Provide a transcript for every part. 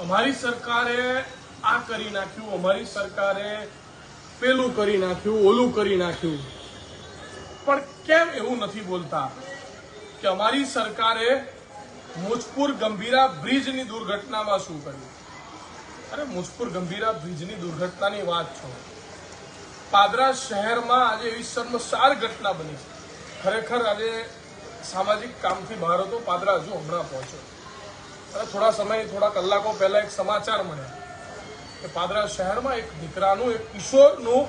અમારી સરકારે આ કરી નાખ્યું, અમારી સરકારે પેલું કરી નાખ્યું, ઓલું કરી નાખ્યું. પણ કેમ એવું નથી બોલતા કે અમારી સરકારે મુજપુર ગંભીરા બ્રિજની દુર્ઘટનામાં શું કર્યું? અરે મુજપુર ગંભીરા બ્રિજની દુર્ઘટનાની વાત છો. પાદરા શહેરમાં આજે એવી શર્મસાર ઘટના બની છે. ખરેખર આજે સામાજિક કામથી બહાર હતો, પાદરા હજુ હમણાં પહોંચ્યો. થોડા સમય, થોડા કલાકો પહેલા એક સમાચાર મળ્યા કે પાદરા શહેરમાં એક દીકરાનું, એક કિશોરનું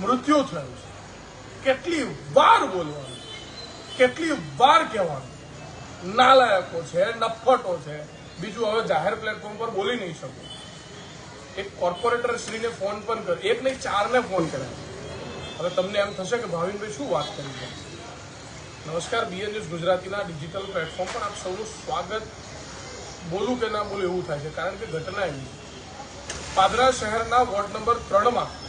મૃત્યુ થયું છે. કેટલી વાર બોલવાનું? કેટલી વાર કહેવાનું? નાલાયકો છે નફટો છે. બીજું હવે જાહેર પ્લેટફોર્મ પર બોલી નહીં શકું. એક કોર્પોરેટર શ્રીને ફોન પણ કર એક નહીં, ચારને ફોન કર્યા. હવે તમને એમ થશે કે ભાવિનભાઈ શું વાત કરી નમસ્કાર બીએન ન્યૂઝ ગુજરાતીના ડિજિટલ પ્લેટફોર્મ પર આપ સૌનું સ્વાગત બોલું કે ના બોલું એવું થાય છે. કારણ કે ઘટના એવી પાદરા શહેરના વોર્ડ નંબર ત્રણમાં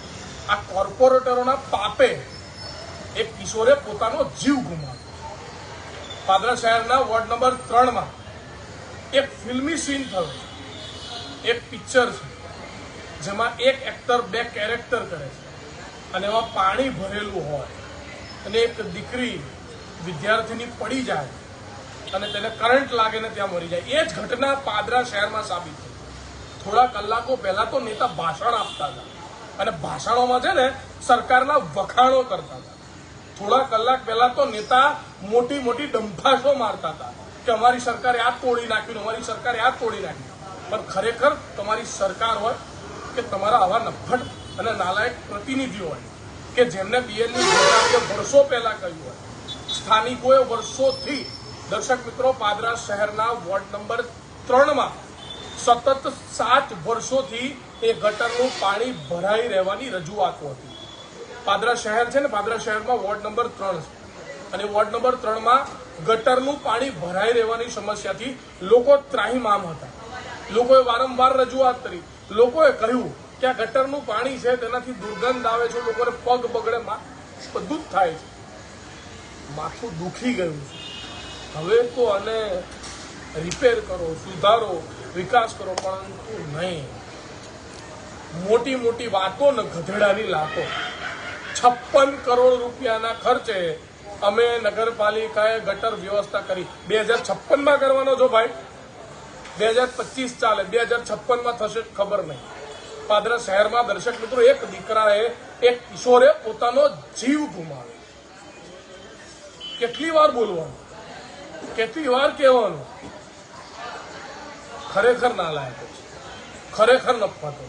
આ કોર્પોરેટરોના પાપે એક કિશોરે પોતાનો જીવ ગુમાવ્યો. પાદરા શહેરના વોર્ડ નંબર ત્રણમાં એક ફિલ્મી સીન થયો એક પિક્ચર છે. જેમાં એક એક્ટર બે કેરેક્ટર કરે છે. અને એમાં પાણી ભરેલું હોય. અને એક દીકરી વિદ્યાર્થીની પડી જાય. અને તેને કરંટ લાગે ને ત્યાં મરી જાય. એ જ ઘટના પાદરા શહેરમાં સાબિત થઈ. થોડા કલાકો પહેલા તો નેતા ભાષણ આપતા હતા. અને ભાષણોમાં છે ને સરકારના વખાણો કરતા હતા. થોડા કલાક પહેલા તો નેતા મોટી મોટી ડંફાશો મારતા હતા કે અમારી સરકારે આ તોડી નાખ્યું અમારી સરકારે આ તોડી નાખ્યું. પણ ખરેખર તમારી સરકાર હોય કે તમારા આવા નફટ અને નાલાયક પ્રતિનિધિ હોય કે જેમને બીએલની વર્ષો પહેલા કહ્યું હોય, સ્થાનિકોએ વર્ષોથી દર્શક મિત્રો, પાદરા શહેરના વોર્ડ નંબર ત્રણમાં સતત સાત વર્ષોથી એ ગટરનું પાણી ભરાઈ રહેવાની રજૂઆતો હતી. પાદરા શહેર છે ને, પાદરા શહેરમાં વોર્ડ નંબર ત્રણ અને વોર્ડ નંબર ત્રણમાં ગટરનું પાણી ભરાઈ રહેવાની સમસ્યાથી લોકો ત્રાહીમામ હતા. લોકોએ વારંવાર રજૂઆત કરી. લોકોએ કહ્યું કે આ ગટરનું પાણી છે, તેનાથી દુર્ગંધ આવે છે, લોકોને પગ બગડે બધું જ થાય છે. માથું દુખી ગયું છે. હવે તો આને રિપેર કરો, સુધારો, વિકાસ કરો પરંતુ નહીં. મોટી મોટી વાતો ને ગધેડાની લાતો. છપ્પન કરોડ રૂપિયાના ખર્ચે અમે નગરપાલિકાએ ગટર વ્યવસ્થા કરી. બે હજાર છપ્પનમાં કરવાનો છો ભાઈ? બે હજાર પચીસ ચાલે, બે હજાર છપ્પનમાં થશે, ખબર નહીં. પાદરા શહેરમાં દર્શક મિત્રો, એક દીકરાએ, એક કિશોરે પોતાનો જીવ ગુમાવ્યો. કેટલી વાર બોલવાનું? કેટલી વાર કહેવાનું? ખરેખર નાલાયકો છે. ખરેખર નફાતો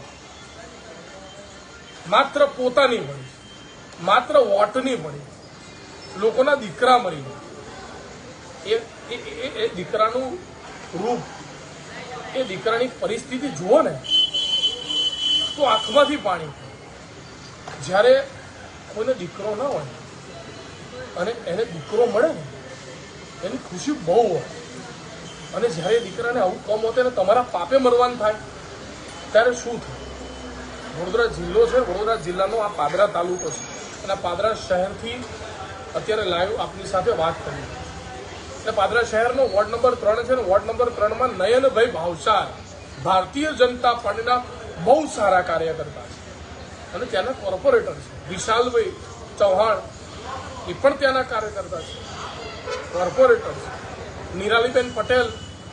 માત્ર પોતાની પડી માત્ર વોટની પડી લોકોના દીકરા મરી ગયા. એ દીકરાનું રૂપ, એ દીકરાની પરિસ્થિતિ જુઓ ને, તો આંખમાંથી પાણી જ્યારે કોઈને દીકરો ના હોય અને એને દીકરો મળે ને એની ખુશી બહુ હોય. અને જ્યારે દીકરાને આવું કમ હોતે ને તમારા પાપે મરવાનું થાય. ત્યારે શું થાય? વડોદરા જિલ્લો છે, વડોદરા જિલ્લાનો આ પાદરા તાલુકો છે. અને પાદરા શહેરથી અત્યારે લાઈવ આપની સાથે વાત કરી એટલે પાદરા શહેરનો વોર્ડ નંબર ત્રણ છે ને વોર્ડ નંબર ત્રણમાં નયનભાઈ ભાવસાર ભારતીય જનતા પાર્ટીના બહુ સારા કાર્યકર્તા છે. અને ત્યાંના કોર્પોરેટર છે. વિશાલભાઈ ચૌહાણ એ પણ ત્યાંના કાર્યકર્તા છે. કોર્પોરેટર નિરાલીબેન પટેલ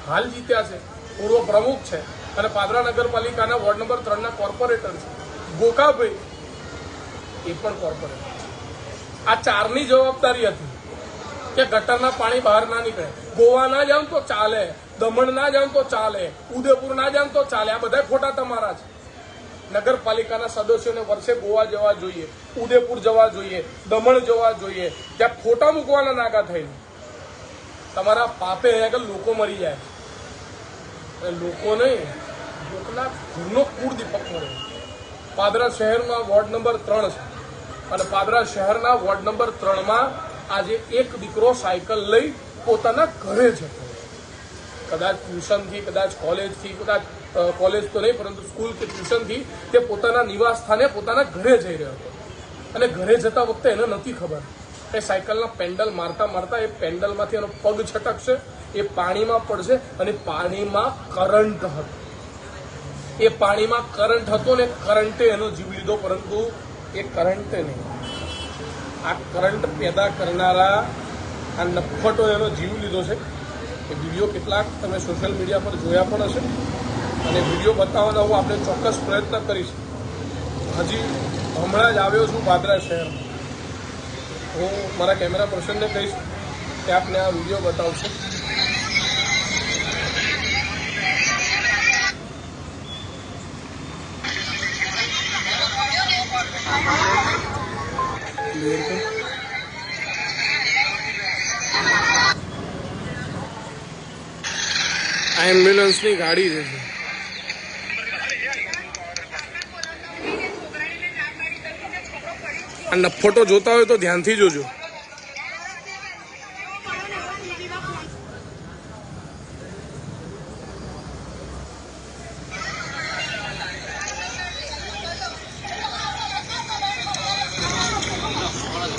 હાલ જીત્યા છે. પૂર્વ પ્રમુખ છે અને પાદરા નગરપાલિકાના વોર્ડ નંબર ત્રણના કોર્પોરેટર છે. ગોકાભાઈ એ પણ કોર્પોરેટર આ ચારની જવાબદારી હતી કે ગટરના પાણી બહાર ના નીકળે. ગોવા ના જાવ તો ચાલે, દમણ ના જાઉં તો ચાલે, ઉદયપુર ના જાઉં તો ચાલે. આ બધા ખોટા તમારા છે. નગરપાલિકાના સદસ્યોને વર્ષે ગોવા જવા જોઈએ, ઉદયપુર જવા જોઈએ, દમણ જવા જોઈએ. ત્યાં ફોટા મૂકવાના નાગા થઈને. તમારા પાપે આગળ લોકો મરી જાય. લોકો નહીં લોકોના ઘરનો કુળ દીપક મળે. પાદરા શહેરમાં વોર્ડ નંબર ત્રણ છે. અને પાદરા શહેરના વોર્ડ નંબર ત્રણમાં આજે એક દીકરો સાયકલ લઈ પોતાના ઘરે જતો કદાચ ટ્યુશનથી, કદાચ કોલેજથી, કદાચ કોલેજ તો નહીં, પરંતુ સ્કૂલ કે ટ્યુશનથી તે પોતાના નિવાસ સ્થાને પોતાના ઘરે જઈ રહ્યો હતો. અને ઘરે જતા વખતે એને નથી ખબર. એ સાયકલના પેન્ડલ મારતા મારતા એ પેન્ડલમાંથી એનો પગ છટકશે, એ પાણીમાં પડશે અને પાણીમાં કરંટ હતો. એ પાણીમાં કરંટ હતો ને કરંટે એનો જીવ લીધો, પરંતુ એ કરંટે નહીં. આ કરંટ પેદા કરનારા આ નફટો એનો જીવ લીધો છે. એ વીડિયો કેટલાક તમે સોશિયલ મીડિયા પર જોયા પણ હશે. અને વીડિયો બતાવવાનો હું આપણે ચોક્કસ પ્રયત્ન કરીશ. હજી હમણાં જ આવ્યો છું બાદરા શહેરમાં. હું મારા કેમેરા પર્સનને કહીશ કે આપને આ વીડિયો બતાવશે. આ એમ્બ્યુલન્સની ગાડી છે. આ નફોટો જોતા હોય તો ધ્યાનથી જોજો.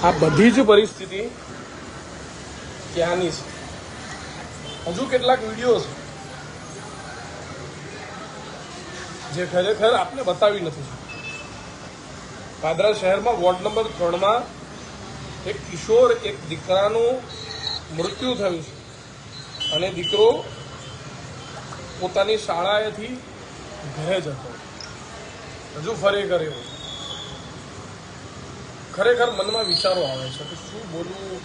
આ બધી જ પરિસ્થિતિ ત્યાંની છે. હજુ કેટલાક વીડિયો છે. જે ખરેખર આપને બતાવી નથી પાદરા શહેરમાં વોર્ડ નંબર ત્રણમાં એક કિશોર, એક દીકરાનું મૃત્યુ થયું છે. અને દીકરો પોતાની શાળાએથી ઘરે જતો. હજુ ફરે કર્યો ખરેખર મનમાં વિચારો આવે છે કે શું બોલવું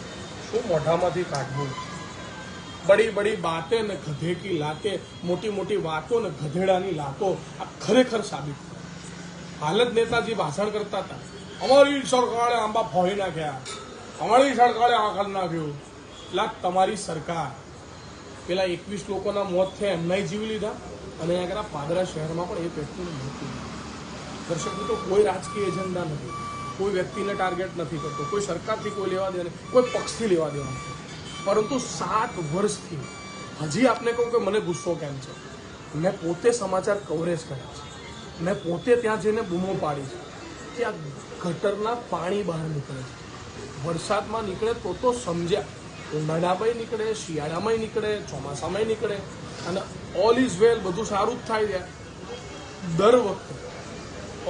શું મોઢામાંથી કાઢવું? બડી બડી બાતે ને ગધે કી લાતે, મોટી મોટી વાતો ને ગધેડાની લાતો આ ખરેખર સાબિત કરે. હાલ જ નેતાજી ભાષણ કરતા હતા. અમારી સરકારે આંબા ફોડી નાખ્યા. અમારી સરકારે આ કરી નાખ્યું. એટલે તમારી સરકાર. પેલા એકવીસ લોકોના મોત થયા, એમનાય જીવ લીધા. અને આગળ પાદરા શહેરમાં પણ એ વ્યક્તિનું મૃત્યુ. દર્શક મિત્રો કોઈ રાજકીય એજન્ડા નથી. કોઈ વ્યક્તિને ટાર્ગેટ નથી કરતો. કોઈ સરકારથી કોઈ લેવા દેવા કોઈ પક્ષથી લેવા દેવા પરંતુ સાત વર્ષથી હજી આપને કહું કે મને ગુસ્સો કેમ છે? મેં પોતે સમાચાર કવરેજ કર્યા છે. મેં પોતે ત્યાં જઈને બૂમો પાડી છે. આ ગટરના પાણી બહાર નીકળે છે. વરસાદમાં નીકળે તો તો સમજ્યા. ઉનાળામાંય નીકળે, શિયાળામાંય નીકળે, ચોમાસામાંય નીકળે અને ઓલ ઇઝ વેલ બધું સારું જ થાય છે. દર વખતે.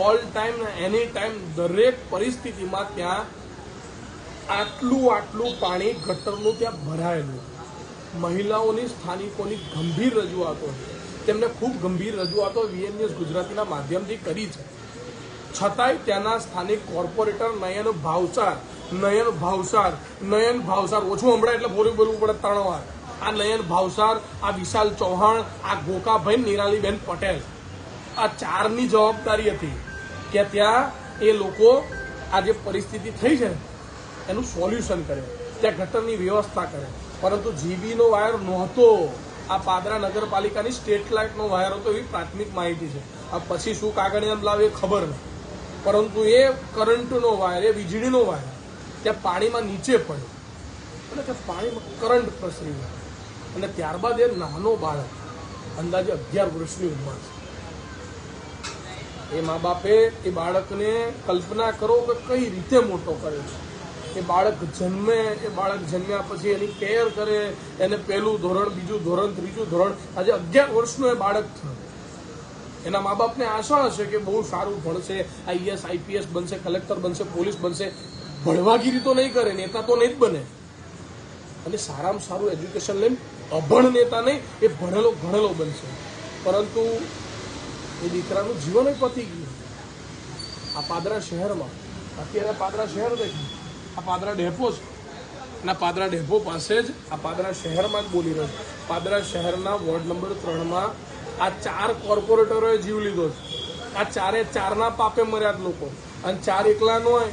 ઓલ ટાઈમ એની ટાઈમ દરેક પરિસ્થિતિમાં ત્યાં આટલું આટલું પાણી ગટરનું ત્યાં ભરાયેલું. મહિલાઓની, સ્થાનિકોની ગંભીર રજૂઆતો છે. તેમને ખૂબ ગંભીર રજૂઆતો વીએનએસ ગુજરાતીના માધ્યમથી કરી છે. છતાંય ત્યાંના સ્થાનિક કોર્પોરેટર નયન ભાવસાર નયન ભાવસાર નયન ભાવસાર, ઓછું હમણાં એટલે બોલું બોલવું પડે ત્રણ વાર આ નયન ભાવસાર, આ વિશાલ ચૌહાણ, આ ગોકાભાઈ નિરાલીબેન પટેલ. આ ચારની જવાબદારી હતી કે ત્યાં એ લોકો આ જે પરિસ્થિતિ થઈ છે એનું સોલ્યુશન કરે, ત્યાં ગટરની વ્યવસ્થા કરે. પરંતુ જીબીનો વાયર નહોતો. આ પાદરા નગરપાલિકાની સ્ટેટ લાઇટનો વાયર હતો એવી પ્રાથમિક માહિતી છે. આ પછી શું કાગળિયામ લાવે ખબર નથી પરંતુ એ કરંટનો વાયર, એ વીજળીનો વાયર, ત્યાં પાણીમાં નીચે પડ્યો. અને ત્યાં પાણીમાં કરંટ પ્રસરી ગયો. અને ત્યારબાદ એ નાનો બાળક, અંદાજે અગિયાર વર્ષની ઉંમર છે. એ મા બાપે એ બાળકને કલ્પના કરો કે કઈ રીતે મોટો કર્યો છે. એ બાળક જન્મે, એ બાળક જન્મ્યા પછી એની કેર કરે, એને પહેલું ધોરણ, બીજું ધોરણ, ત્રીજું ધોરણ, આજે અગિયાર વર્ષનું એ બાળક થયો. એના મા બાપને આશા હશે કે બહુ સારું ભણશે આઈએસ આઈપીએસ બનશે, કલેક્ટર બનશે, પોલીસ બનશે. ભણવાગીરી તો નહીં કરે, નેતા તો નહીં જ બને. અને સારામાં સારું એજ્યુકેશન લઈને અભણ નેતા નહીં, એ ભણેલો ભણેલો બનશે. પરંતુ એ દીકરાનું જીવન પતી ગયું. આ પાદરા શહેરમાં, અત્યારે પાદરા શહેર દેખ્યું. આ પાદરા ડેપો છે. અને આ પાદરા ડેપો પાસે જ આ પાદરા શહેરમાં જ બોલી રહ્યો પાદરા શહેરના વોર્ડ નંબર ત્રણમાં આ ચાર કોર્પોરેટરોએ જીવ લીધો છે. આ ચારે ચારના પાપે મર્યાદ લોકો. અને ચાર એકલા ન હોય.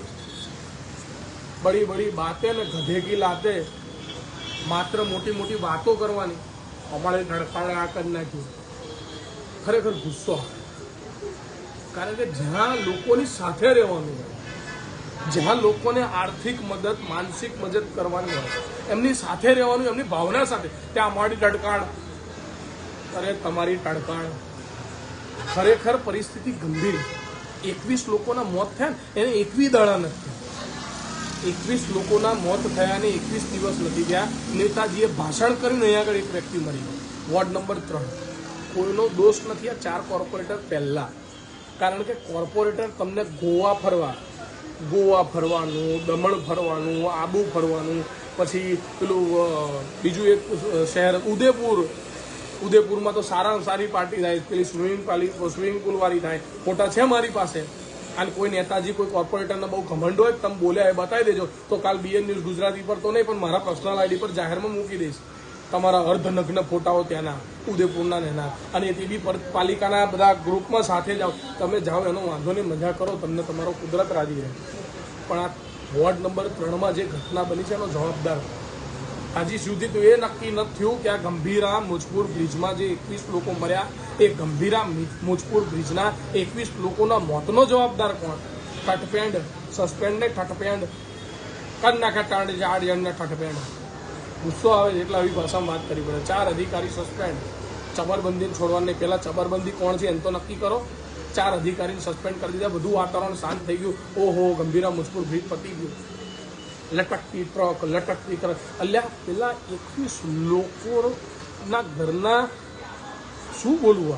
બડી બડી બાતે ને ગધેકી લાતે માત્ર મોટી મોટી વાતો કરવાની. અમારે નડકાળે આ કરી નાખ્યું. ખરેખર ગુસ્સો કારણ કે જ્યાં લોકોની સાથે રહેવાનું હોય જ્યાં લોકોને આર્થિક મદદ, માનસિક મદદ કરવાની હોય. એમની સાથે રહેવાનું, એમની ભાવના સાથે. ત્યાં અમારી તડકાણ અરે, તમારી તડકાણ ખરેખર પરિસ્થિતિ ગંભીર. એકવીસ લોકોના મોત થયા એને એકવી દાડા નથી. એકવીસ લોકોના મોત થયા અને એકવીસ દિવસ નથી ગયા. નેતાજીએ ભાષણ કર્યું ને અહીંયા આગળ એક વ્યક્તિ મરી વોર્ડ નંબર ત્રણ. કોઈનો દોષ નથી આ ચાર કોર્પોરેટર પહેલાં. કારણ કે કોર્પોરેટર તમને ગોવા ફરવા ગોવા ફરવાનું દમણ ફરવાનું આબુ ફરવાનું પછી પેલું બીજું એક શહેર ઉદયપુર ઉદયપુરમાં તો સારામાં સારી પાર્ટી થાય, પેલી સ્વિમિંગ પાલી સ્વિમિંગ પુલવાળી થાય. ફોટા છે મારી પાસે. અને કોઈ નેતાજી, કોઈ કોર્પોરેટરને બહુ ઘમંડ હોય તમે બોલ્યા એ બતાવી દેજો. તો કાલ બીએન ન્યૂઝ ગુજરાતી પર તો નહીં, પણ મારા પર્સનલ આઈડી પર જાહેરમાં મૂકી દઈશ. તમારા અર્ધનગ્ન ફોટાઓ ત્યાંના, ઉદયપુરના એના. અને તે બી પાલિકાના બધા ગ્રુપમાં સાથે જાઓ તમે જાઓ, એનો વાંધો નહીં, મજા કરો, તમને તમારો કુદરત રાજી રહે. પણ આ વોર્ડ નંબર ત્રણમાં જે ઘટના બની છે એનો જવાબદાર. હજી સુધી તો એ નક્કી નથી થયું કે આ ગંભીરા મુજપુર બ્રિજમાં જે એકવીસ લોકો મર્યા, એ ગંભીરા મુજપુર બ્રિજના એકવીસ લોકોના મોતનો જવાબદાર કોણ? ઠટપેન્ડ સસ્પેન્ડ ને ઠઠપેન્ડ કર નાખે ટાંડ ચાર જણને ઠઠપેન્ડ ગુસ્સો આવે એટલે આવી ભાષામાં વાત કરવી પડે. ચાર અધિકારી સસ્પેન્ડ ચબરબંધીને છોડવાની. પહેલાં ચબરબંધી કોણ છે એમ તો નક્કી કરો. ચાર અધિકારીને સસ્પેન્ડ કરી દીધા. બધું વાતાવરણ શાંત થઈ ગયું. ઓહો, ગંભીરા મુજપુર બ્રિજ પતી ગયું. લટકતી ટ્રક લટકતી ટ્રક અલ્યા, પેલા એકવીસ લોકોના ઘરના શું બોલવું આ?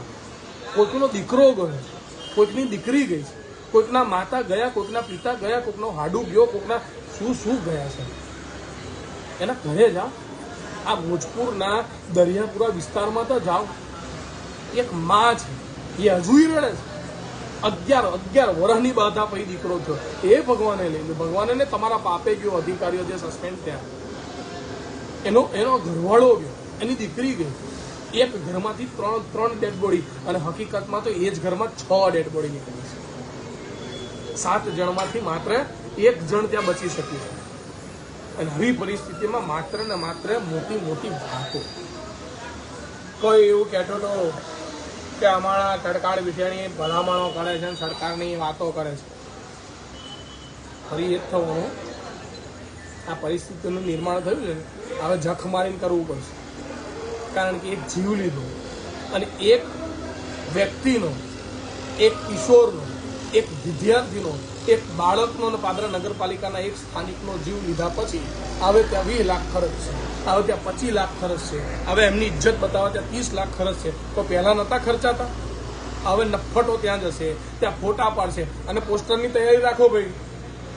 કોઈકનો દીકરો ગયો. કોઈકની દીકરી ગઈ. છે કોઈકના માતા ગયા, કોઈકના પિતા ગયા, કોઈકનો હાડું ગયો, કોઈકના શું શું ગયા છે? એના ઘરે જાઓ. આ ભોજપુરના દરિયાપુરા વિસ્તારમાં તો જાઓ. એક માં છે. એ હજુ રડે છે. અગિયાર અગિયાર વર્ષની બાધા પછી દીકરો થયો. એ ભગવાને લઈ ભગવાને ને તમારા પાપે ગયો, અધિકારીઓ જે સસ્પેન્ડ થયા. એનો એનો ઘરવાળો ગયો. એની દીકરી ગઈ. એક ઘરમાંથી ત્રણ ત્રણ ડેડ બોડી અને હકીકતમાં તો એ જ ઘરમાં છ ડેડ નીકળી છે. સાત જણમાંથી માત્ર એક જણ ત્યાં બચી શક્યું અને આવી પરિસ્થિતિમાં માત્ર ને માત્ર મોટી મોટી વાતો. કોઈ એવું કહેતો હતો કે અમારા તડકાળ વિશેની ભલામણો કરે છે અને સરકારની વાતો કરે છે. ફરી એ જ થવાનું આ પરિસ્થિતિનું નિર્માણ થયું છે હવે જખ મારીને કરવું પડશે. કારણ કે એક જીવ લીધો અને એક વ્યક્તિનો, એક કિશોરનો, એક વિદ્યાર્થીનો એક બાળકનો અને પાદરા નગરપાલિકાના એક સ્થાનિકનો જીવ લીધા પછી હવે ત્યાં વીસ લાખ ખર્ચ છે. હવે ત્યાં પચીસ લાખ ખર્ચ છે. હવે એમની ઇજ્જત બતાવવા ત્યાં ત્રીસ લાખ ખર્ચ છે. તો પહેલાં નહોતા ખર્ચાતા. હવે નફટો ત્યાં જશે. ત્યાં ફોટા પાડશે. અને પોસ્ટરની તૈયારી રાખો ભાઈ.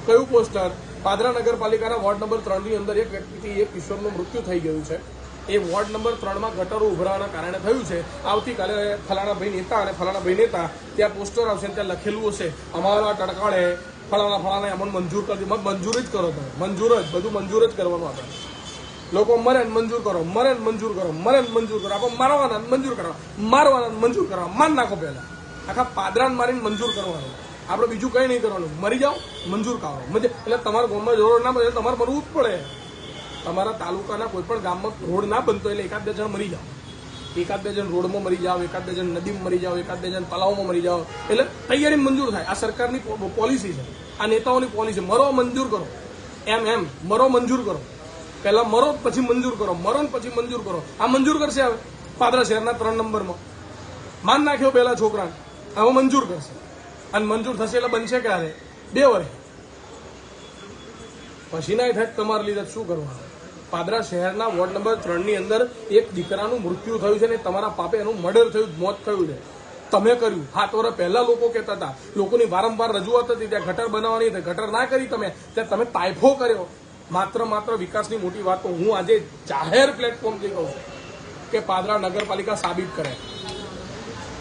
કયું પોસ્ટર? પાદરા નગરપાલિકાના વોર્ડ નંબર ત્રણની અંદર એક વ્યક્તિથી એક કિશોરનું મૃત્યુ થઈ ગયું છે. એ વોર્ડ નંબર ત્રણમાં ગટરો ઉભરાવાના કારણે થયું છે. આવતીકાલે ફલાણા ભાઈ નેતા અને ફલાણા ભાઈ નેતા ત્યાં પોસ્ટર આવશે ત્યાં લખેલું હશે, અમારા ટડકાળે ફલાણા ફલાણા અમને મંજૂર કરી મંજૂર જ કરો તમે, મંજૂર જ, બધું મંજૂર જ કરવાનું આપણે. લોકો મરે મંજૂર કરો, મરે મંજૂર કરો, મરે મંજૂર કરો, આપણે મારવાના મંજૂર કરવા, મારવાના મંજૂર કરવા, માર નાખો પહેલા. આખા પાદરાન મારીને મંજૂર કરવાનું. આપણે બીજું કંઈ નહીં કરવાનું. મરી જાઓ, મંજૂર કરો એટલે તમારા ગામમાં જરૂર ના પડે, તમારે મરવું જ પડે. તમારા તાલુકાના કોઈ પણ ગામમાં રોડ ના બનતો એટલે એકાદ બે જણ મરી જાઓ. એકાદ બે જણ રોડમાં મરી જાઓ, એકાદ બે જણ નદીમાં મરી જાઓ, એકાદ બે જણ તલાવમાં મરી જાઓ. એટલે તૈયારી મંજૂર થાય. આ સરકારની પોલિસી છે. આ નેતાઓની પોલિસી મરો, મંજૂર કરો. એમ એમ. મરો, મંજૂર કરો. પહેલા મરો, પછી મંજૂર કરો. મરો પછી મંજૂર કરો. આ મંજૂર કરશે હવે? પાદરા શહેરના ત્રણ નંબરમાં. માન નાખ્યો પહેલા છોકરાને. હવે મંજૂર કરશે. અને મંજૂર થશે એટલે બનશે ક્યારે? બે વર્ષ. પછી નાય થાય તમારે લીધે શું કરવાનું? પાદરા શહેરના વોર્ડ નંબર ત્રણની અંદર એક દીકરાનું મૃત્યુ થયું છે ને તમારા પાપે એનું મર્ડર થયું, મોત થયું છે. તમે કર્યું. હાથ વર્ષ પહેલા લોકો કહેતા હતા. લોકોની વારંવાર રજૂઆત હતી, ત્યાં ગટર બનાવવાની હતી. ગટર ના કરી તમે. ત્યાં તમે તાયફો કર્યો. માત્ર માત્ર વિકાસની મોટી વાત તો હું આજે જાહેર પ્લેટફોર્મથી કહું છું કે પાદરા નગરપાલિકા સાબિત કરે.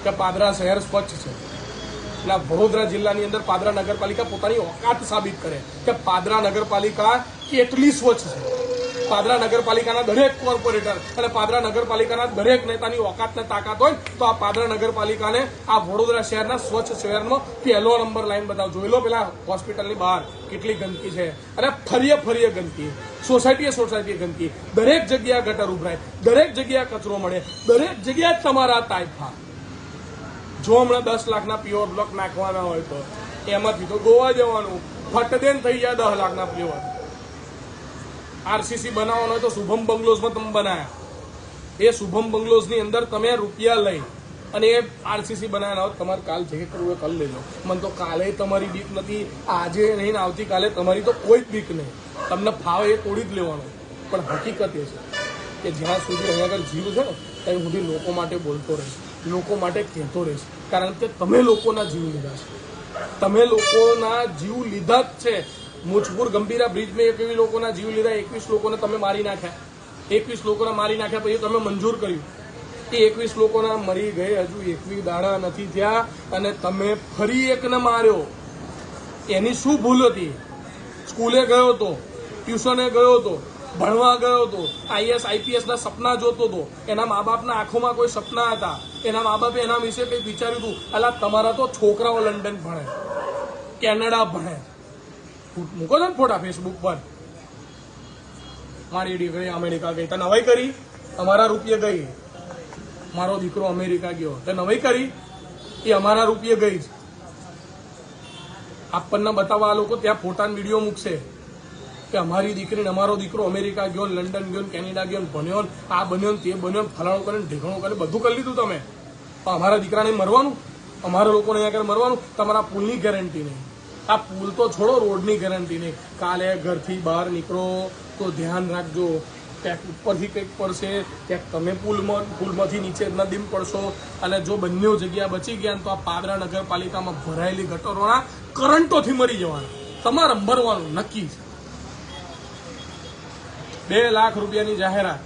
કે પાદરા શહેર સ્વચ્છ છે. એટલે વડોદરા જિલ્લાની અંદર પાદરા નગરપાલિકા પોતાની ઓકાત સાબિત કરે કે પાદરા નગરપાલિકા કેટલી સ્વચ્છ છે. પાદરા નગરપાલિકાના દરેક કોર્પોરેટર અને પાદરા નગરપાલિકાના દરેક નેતાની ઓકાત ને તાકાત હોય, તો આ પાદરા નગરપાલિકાને આ વડોદરા શહેરના સ્વચ્છ શહેરનો પહેલો નંબર લાઈન બતાવો જોઈ લો પેલા હોસ્પિટલની બહાર કેટલી ગંદકી છે. અને ફરીએ ફરીએ ગંદકી. સોસાયટીએ સોસાયટીએ ગંદકી. દરેક જગ્યાએ ગટર ઉભરાય. દરેક જગ્યાએ કચરો મળે. દરેક જગ્યાએ તમારા તાઇફા જો હમણાં દસ લાખના પ્યોર બ્લોક નાખવાના હોય તો એમાંથી તો ગોવા જવાનું. ફટદેન થઈ જાય દસ લાખના પ્યોર આરસીસી બનાવવાનો હોય તો શુભમ બંગલોઝમાં તમે બનાવ્યા એ શુભમ બંગલોઝની અંદર તમે રૂપિયા લઈ અને એ આરસીસી બનાવ્યા હોય તમારે કાલ જે કરવું એ કરી લેજો મને તો કાલે તમારી બીક નથી, આજે નહીં ને આવતીકાલે તમારી તો કોઈ જ બીક નહીં. તમને ફાવે એ તોડી જ લેવાનો. પણ હકીકત એ છે કે જ્યાં સુધી અહીંયા આગળ જીવ છે ને, ત્યાં સુધી લોકો માટે બોલતો રહેશે, લોકો માટે કહેતો રહીશ. કારણ કે તમે લોકોના જીવ લીધા છે. તમે લોકોના જીવ લીધા જ છે. મુજપુર ગંભીરા બ્રિજમાં એક એવી લોકોના જીવ લીધા, એકવીસ લોકોને તમે મારી નાખ્યા. એકવીસ લોકોને મારી નાખ્યા પછી તમે મંજૂર કર્યું. એ એકવીસ લોકોના મરી ગઈ હજુ, એકવી દાડા નથી થયા અને તમે ફરી એકને માર્યો. એની શું ભૂલ હતી? સ્કૂલે ગયો હતો ટ્યુશને ગયો હતો ભણવા ગયો હતો આઈએસ, આઈપીએસના સપના જોતો હતો એના મા બાપના આંખોમાં કોઈ સપના હતા? એના મા બાપે એના વિશે કંઈક વિચાર્યું હતું? અલા, તમારા તો છોકરાઓ લંડન ભણે, કેનેડા ભણે મૂકો છો ને ફોટા ફેસબુક પર? મારી દીકરી અમેરિકા ગઈ. તો નવાઈ કરી? અમારા રૂપિયે ગઈ. મારો દીકરો અમેરિકા ગયો. તો નવાઈ કરી? એ અમારા રૂપિયે ગઈ જ. આપણને બતાવવા આ લોકો ત્યાં ફોટા વીડિયો મૂકશે કે અમારી દીકરીને અમારો દીકરો અમેરિકા ગયો, લંડન ગયો કેનેડા ગયો ભણ્યો આ બન્યો તે બન્યો ફલાણો કરે ઢેકણું કરે બધું કરી લીધું તમે. પણ અમારા દીકરાને મરવાનું? અમારા લોકોને અહીંયા આગળ મરવાનું? તમારા પુલની ગેરંટી નહીં. આ પુલ તો છોડો, રોડની ગેરંટી નહીં. કાલે ઘરથી બહાર નીકળો તો ધ્યાન રાખજો. ક્યાંક ઉપરથી કંઈક પડશે, ક્યાંક તમે પુલમાં, પુલમાંથી નીચે નદીમ પડશો. અને જો બંને જગ્યા બચી ગયા તો આ પાદરા નગરપાલિકામાં ભરાયેલી ગટરોના કરંટોથી મરી જવાના. તમારે મરવાનું નક્કી છે. બે લાખ રૂપિયાની જાહેરાત.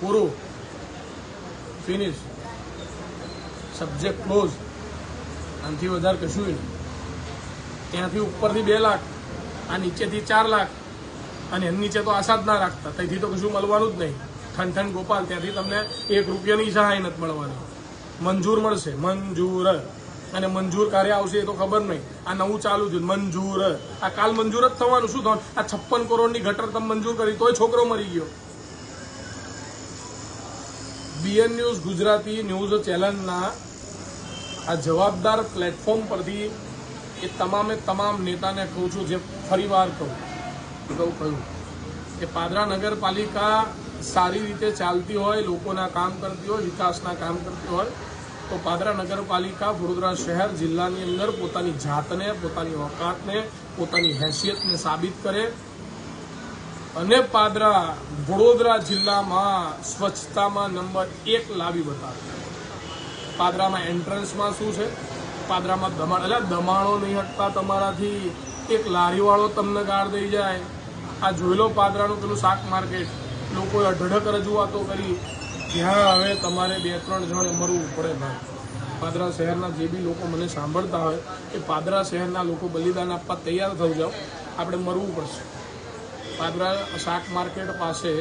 પૂરું. ફિનિશ સબ્જેક્ટ ક્લોઝ આનાથી વધારે કશું નહીં. ત્યાંથી ઉપરથી બે લાખ, આ નીચેથી ચાર લાખ, અને એની નીચે તો આશા જ ના રાખતા. ત્યાંથી તો કશું મળવાનું જ નહીં. ઠન ઠન ગોપાલ, ત્યાંથી તમને એક રૂપિયાની સહાય નથી મળવાની. મંજૂર મળશે. મંજૂર. અને મંજૂર કાર્ય આવશે એ તો ખબર નહીં. આ નવું ચાલુ છે મંજૂર. આ કાલ મંજૂર જ થવાનું. શું થવાનું? આ છપ્પન કરોડની ગટર તમે મંજૂર કરી તોય છોકરો મરી ગયો. બીએન ન્યૂઝ ગુજરાતી ન્યૂઝ ચેનલના આ જવાબદાર પ્લેટફોર્મ પરથી એ તમામે તમામ નેતાને કહું છું, જે ફરીવાર કહું કહું કહ્યું કે પાદરા નગરપાલિકા સારી રીતે ચાલતી હોય, લોકોના કામ કરતી હોય, વિકાસના કામ કરતી હોય, તો પાદરા નગરપાલિકા વડોદરા શહેર જિલ્લાની અંદર પોતાની જાતને, પોતાની ઓકાતને, પોતાની હેસિયતને સાબિત કરે અને પાદરા વડોદરા જિલ્લામાં સ્વચ્છતામાં નંબર એક લાવી બતાવે. પાદરામાં એન્ટ્રન્સમાં શું છે? પાદરામાં દમાણ એટલે દમાણો નહીં હટતા તમારાથી એક લારીવાળો તમને ગાળ દઈ જાય. આ જોઈ લો પાદરાનું પેલું શાક માર્કેટ. લોકોએ અઢળક રજૂઆતો કરી. ત્યાં હવે તમારે બે ત્રણ જણે મરવું પડે ભાઈ. પાદરા શહેરના જે બી લોકો મને સાંભળતા હોય, એ પાદરા શહેરના લોકો બલિદાન આપવા તૈયાર થઈ જાઓ. આપણે મરવું પડશે. પાદરા શાક માર્કેટ પાસે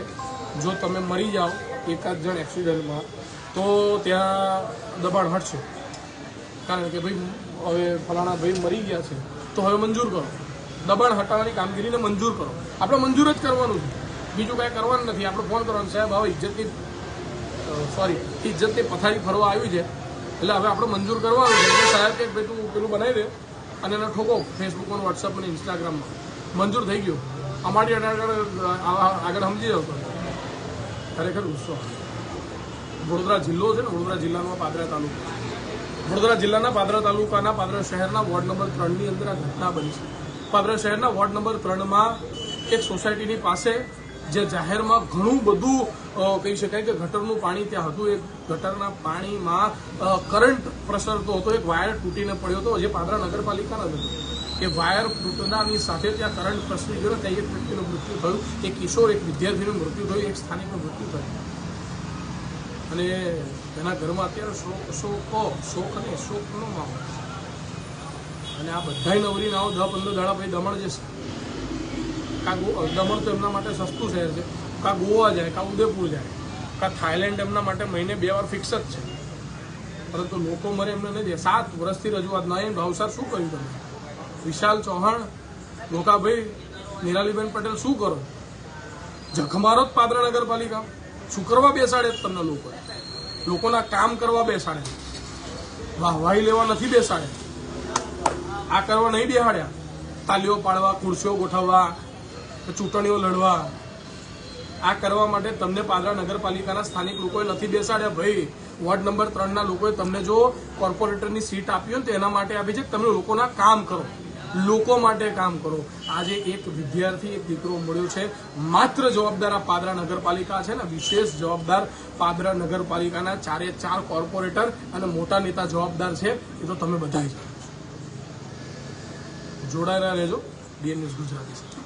જો તમે મરી જાઓ, એકાદ જણ એક્સિડન્ટમાં તો ત્યાં દબાણ હટશે. કારણ કે ભાઈ, હવે ફલાણા ભાઈ મરી ગયા છે, તો હવે મંજૂર કરો. દબાણ હટાવવાની કામગીરીને મંજૂર કરો. આપણે મંજૂર જ કરવાનું છે. બીજું કાંઈ કરવાનું નથી. આપણે ફોન કરવાનું સાહેબ હવે ઇજ્જતની સોરી ઇજ્જતની પથારી ફરવા આવી છે. એટલે હવે આપણે મંજૂર કરવાનું છે. એટલે સાહેબ કે ભાઈ, તું પેલું બનાવી દે અને એને ઠોકો ફેસબુક વોટ્સઅપ અને ઇન્સ્ટાગ્રામમાં મંજૂર થઈ ગયું. અમારી આગળ આગળ સમજી જાવ તો. ખરેખર ગુસ્સો વડોદરા જિલ્લો છે ને, વડોદરા જિલ્લાનો પાદરા તાલુકો. વડોદરા જિલ્લાના પાદરા તાલુકાના પાદરા શહેરના વોર્ડ નંબર ત્રણની અંદર આ ઘટના બની છે. પાદરા શહેરના વોર્ડ નંબર ત્રણમાં એક સોસાયટીની પાસે જે જાહેરમાં ઘણું બધું કહી શકાય કે ગટરનું પાણી ત્યાં હતું. એ ગટરના પાણીમાં કરંટ પ્રસરતો હતો, એક વાયર તૂટીને પડ્યો હતો. જે પાદરા નગરપાલિકાના હતો. એ વાયર તૂટનાની સાથે ત્યાં કરંટ પ્રસરી ગયો ત્યાં એક વ્યક્તિનું મૃત્યુ થયું. એક કિશોર, એક વિદ્યાર્થીનું મૃત્યુ થયું. એક સ્થાનિકનું મૃત્યુ થયું. અને એના ઘરમાં અત્યારે શોક શોકો શોક અને શોકનો માહોલ. અને આ બધાય નવરી નાવ દસ પંદર દાડા પછી દમણ જશે. કા ગો દમણ તો એમના માટે સસ્તું શહેર છે. કાં ગોવા જાય, કા ઉદયપુર જાય, કાં થાઈલેન્ડ એમના માટે મહિને બે વાર ફિક્સ જ છે. પરંતુ લોકો મરે એમને નથી સાત વર્ષથી રજૂઆત. ના ભાવસાર શું કર્યું તમે? વિશાલ ચૌહાણ લોકાભાઈ નિરાલીબેન પટેલ શું કરો? જખમારો જ પાદરા નગરપાલિકા. શું કરવા બેસાડે તમને લોકો. લોકોના કામ કરવા બેસાડે વાહવાહી લેવા નથી બેસાડે. આ કરવા નહીં બેહાડ્યા. તાલીઓ પાડવા, ખુરશીઓ ગોઠવવા, ચૂંટણીઓ લડવા. આ કરવા માટે તમને પાદરા નગરપાલિકાના સ્થાનિક લોકોએ નથી બેસાડ્યા. ભાઈ, વોર્ડ નંબર ત્રણના લોકોએ તમને જો કોર્પોરેટરની સીટ આપી હોય તો એના માટે આપી છે તમે લોકોના કામ કરો. લોકો માટે કામ કરો. આજે એક વિદ્યાર્થી, એક દીકરો મળ્યો છે. માત્ર જવાબદાર આ પાદરા નગરપાલિકા છે ને, વિશેષ જવાબદાર પાદરા નગરપાલિકાના ચારે ચાર કોર્પોરેટર અને મોટા નેતા જવાબદાર છે. એ તો તમે બધા જ જોડાયેલા રહેજો. BN news Gujarati